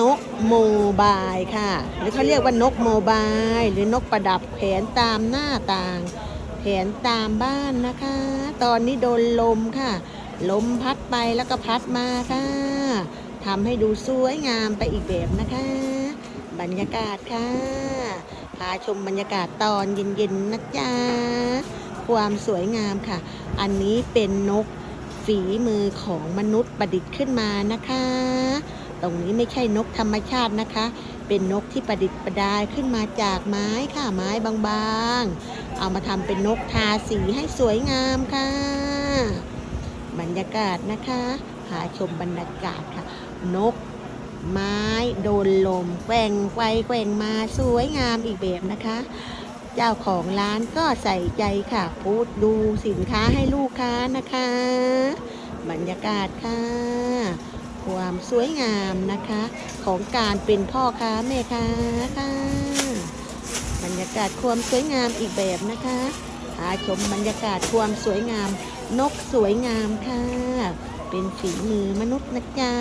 นกโมบายค่ะ หรือเขาเรียกว่านกโมบาย หรือนกประดับแขนตามหน้าต่างแขนตามบ้านนะคะ ตอนนี้โดนลมค่ะ ลมพัดไปแล้วก็พัดมาค่ะทำให้ดูสวยงามไปอีกแบบนะคะ บรรยากาศค่ะ พาชมบรรยากาศตอนเย็นๆนะจ๊ะความสวยงามค่ะ อันนี้เป็นนกฝีมือของมนุษย์ประดิษฐ์ขึ้นมานะคะ รงนี้ไม่ใช่นกธรรมชาตินะคะ เป็นนกที่ประดิษฐ์ประดายขึ้นมาจากไม้ค่ะไม้บางๆ เอามาทำเป็นนกทาสีให้สวยงามค่ะ บรรยากาศนะคะหาชมบรรยากาศค่ะ นกไม้โดนลมแกว่งไปแกว่งมาสวยงามอีกแบบนะคะ เจ้าของร้านก็ใส่ใจค่ะ พูดดูสินค้าให้ลูกค้านะคะ บรรยากาศค่ะ สวยงามนะคะ ของการเป็นพ่อค้าแม่ค้าค่ะ บรรยากาศความสวยงามอีกแบบนะคะหาชมบรรยากาศความสวยงาม นกสวยงามค่ะ เป็นฝีมือมนุษย์นะจ๊ะ